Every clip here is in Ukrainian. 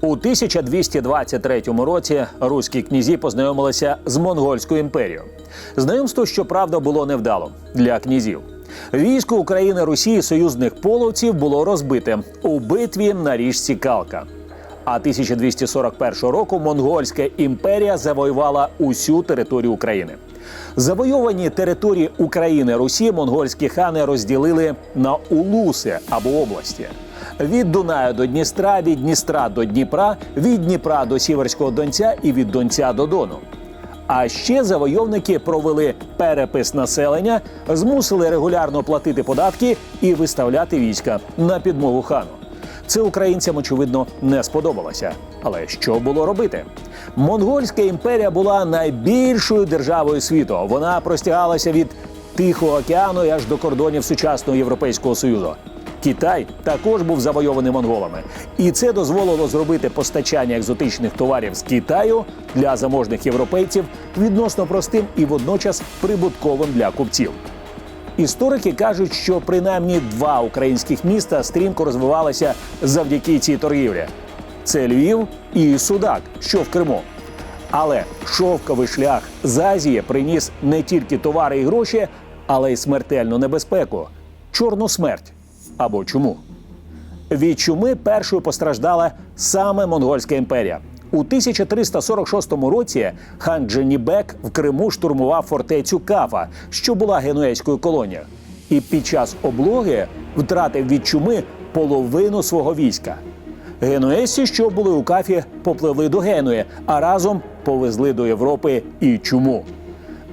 У 1223 році руські князі познайомилися з монгольською імперією. Знайомство, щоправда, було невдалим для князів. Військо України Росії союзних половців було розбите у битві на річці Калка. А 1241 року монгольська імперія завоювала усю територію України. Завойовані території України Русі монгольські хани розділили на улуси або області. Від Дунаю до Дністра, від Дністра до Дніпра, від Дніпра до Сіверського Донця і від Донця до Дону. А ще завойовники провели перепис населення, змусили регулярно платити податки і виставляти війська на підмогу хану. Це українцям, очевидно, не сподобалося. Але що було робити? Монгольська імперія була найбільшою державою світу. Вона простягалася від Тихого океану і аж до кордонів сучасного Європейського Союзу. Китай також був завойований монголами, і це дозволило зробити постачання екзотичних товарів з Китаю для заможних європейців відносно простим і водночас прибутковим для купців. Історики кажуть, що принаймні два українських міста стрімко розвивалися завдяки цій торгівлі: це Львів і Судак, що в Криму. Але шовковий шлях з Азії приніс не тільки товари і гроші, але й смертельну небезпеку чорну смерть. Або чому? Від чуми першою постраждала саме Монгольська імперія. У 1346 році хан Дженібек в Криму штурмував фортецю Кафа, що була генуезькою колонією, і під час облоги втратив від чуми половину свого війська. Генуезці, що були у кафі, попливли до Генуї, а разом повезли до Європи і чуму.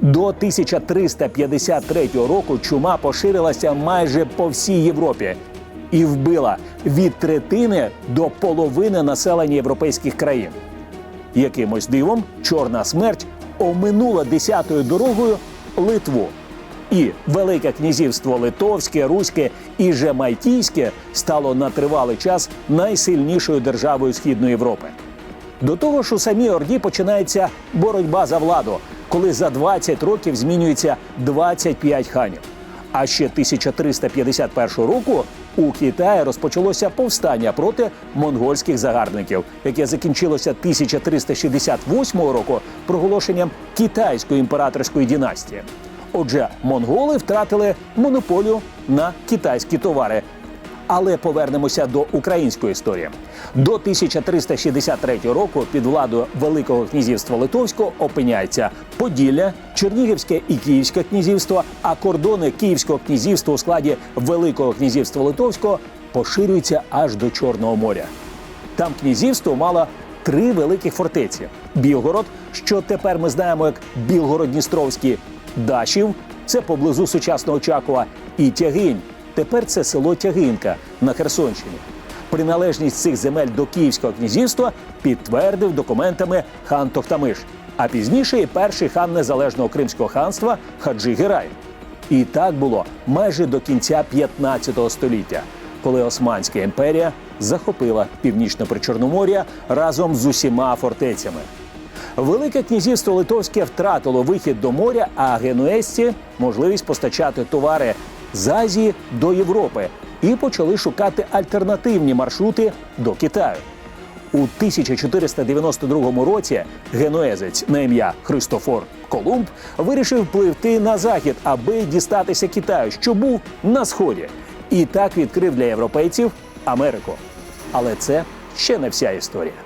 До 1353 року чума поширилася майже по всій Європі і вбила від третини до половини населення європейських країн. Якимось дивом чорна смерть оминула десятою дорогою Литву. І Велике князівство Литовське, Руське і Жемайтійське стало на тривалий час найсильнішою державою Східної Європи. До того ж, у самій Орді починається боротьба за владу, коли за 20 років змінюється 25 ханів. А ще 1351 року у Китаї розпочалося повстання проти монгольських загарбників, яке закінчилося 1368 року проголошенням китайської імператорської династії. Отже, монголи втратили монополію на китайські товари. Але повернемося до української історії. До 1363 року під владою Великого князівства Литовського опиняється Поділля, Чернігівське і Київське князівство, а кордони Київського князівства у складі Великого князівства Литовського поширюються аж до Чорного моря. Там князівство мало три великих фортеці: Білгород, що тепер ми знаємо як Білгород-Дністровський, Дашів, це поблизу сучасного Чакова, і Тягинь. Тепер це село Тягинка на Херсонщині. Приналежність цих земель до Київського князівства підтвердив документами хан Тохтамиш, а пізніше і перший хан незалежного Кримського ханства Хаджи Герай. І так було майже до кінця 15 століття, коли Османська імперія захопила північне Причорномор'я разом з усіма фортецями. Велике князівство Литовське втратило вихід до моря, а генуезці можливість постачати товари з Азії до Європи і почали шукати альтернативні маршрути до Китаю. У 1492 році генуезець на ім'я Христофор Колумб вирішив пливти на захід, аби дістатися Китаю, що був на сході, і так відкрив для європейців Америку. Але це ще не вся історія.